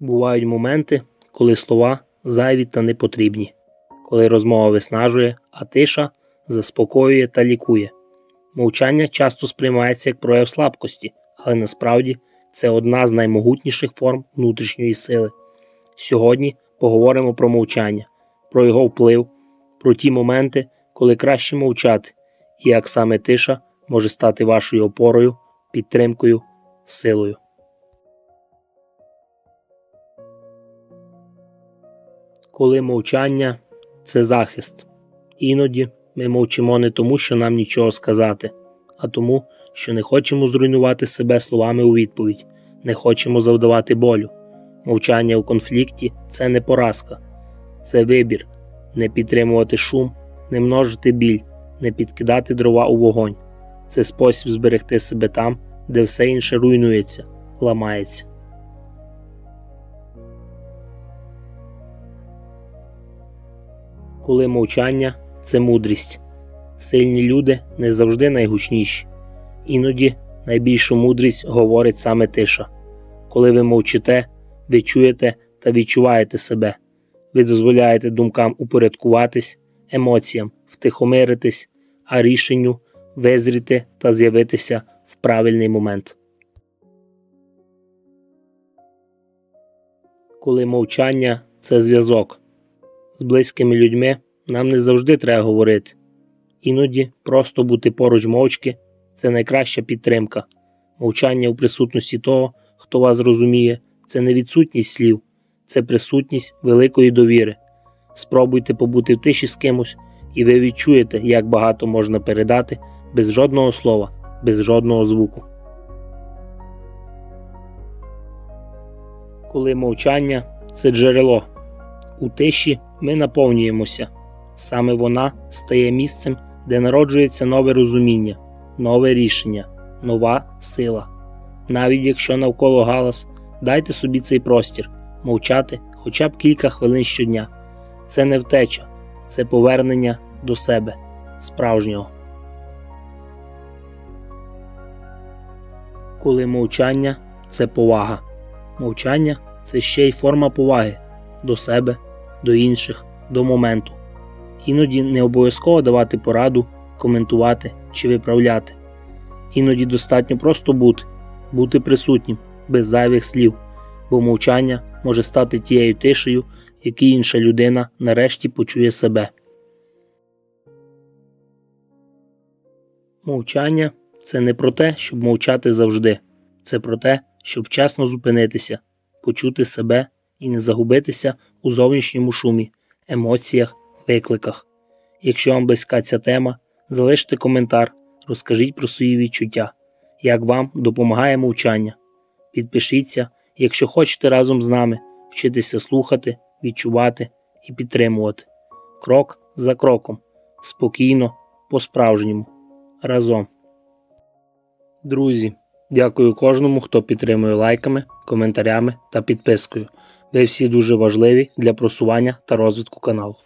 Бувають моменти, коли слова зайві та не потрібні, коли розмова виснажує, а тиша заспокоює та лікує. Мовчання часто сприймається як прояв слабкості, але насправді це одна з наймогутніших форм внутрішньої сили. Сьогодні поговоримо про мовчання, про його вплив, про ті моменти, коли краще мовчати, і як саме тиша може стати вашою опорою, підтримкою, силою. Коли мовчання це захист. Іноді ми мовчимо не тому, що нам нічого сказати, а тому, що не хочемо зруйнувати себе словами у відповідь, не хочемо завдавати болю. Мовчання у конфлікті це не поразка, це вибір не підтримувати шум, не множити біль, не підкидати дрова у вогонь. Це спосіб зберегти себе там, де все інше руйнується, ламається. Коли мовчання це мудрість. Сильні люди не завжди найгучніші. Іноді найбільшу мудрість говорить саме тиша. Коли ви мовчите, ви чуєте та відчуваєте себе. Ви дозволяєте думкам упорядкуватись, емоціям втихомиритись, а рішенню визріти та з'явитися в правильний момент. Коли мовчання це зв'язок. З близькими людьми нам не завжди треба говорити. Іноді просто бути поруч мовчки це найкраща підтримка. Мовчання у присутності того, хто вас розуміє, це не відсутність слів, це присутність великої довіри. Спробуйте побути в тиші з кимось, і ви відчуєте, як багато можна передати без жодного слова, без жодного звуку. Коли мовчання це джерело. У тиші ми наповнюємося. Саме вона стає місцем, де народжується нове розуміння, нове рішення, нова сила. Навіть якщо навколо галас, дайте собі цей простір, мовчати хоча б кілька хвилин щодня. Це не втеча, це повернення до себе, справжнього. Коли мовчання це повага. Мовчання це ще й форма поваги до себе, до інших, до моменту. Іноді не обов'язково давати пораду, коментувати чи виправляти. Іноді достатньо просто бути, бути присутнім, без зайвих слів, бо мовчання може стати тією тишею, якій інша людина нарешті почує себе. Мовчання це не про те, щоб мовчати завжди, це про те, щоб вчасно зупинитися, почути себе і не загубитися у зовнішньому шумі, емоціях, викликах. Якщо вам близька ця тема, залиште коментар, розкажіть про свої відчуття, як вам допомагає мовчання. Підпишіться, якщо хочете разом з нами вчитися слухати, відчувати і підтримувати. Крок за кроком, спокійно, по-справжньому, разом. Друзі, дякую кожному, хто підтримує лайками, коментарями та підпискою. Ви всі дуже важливі для просування та розвитку каналу.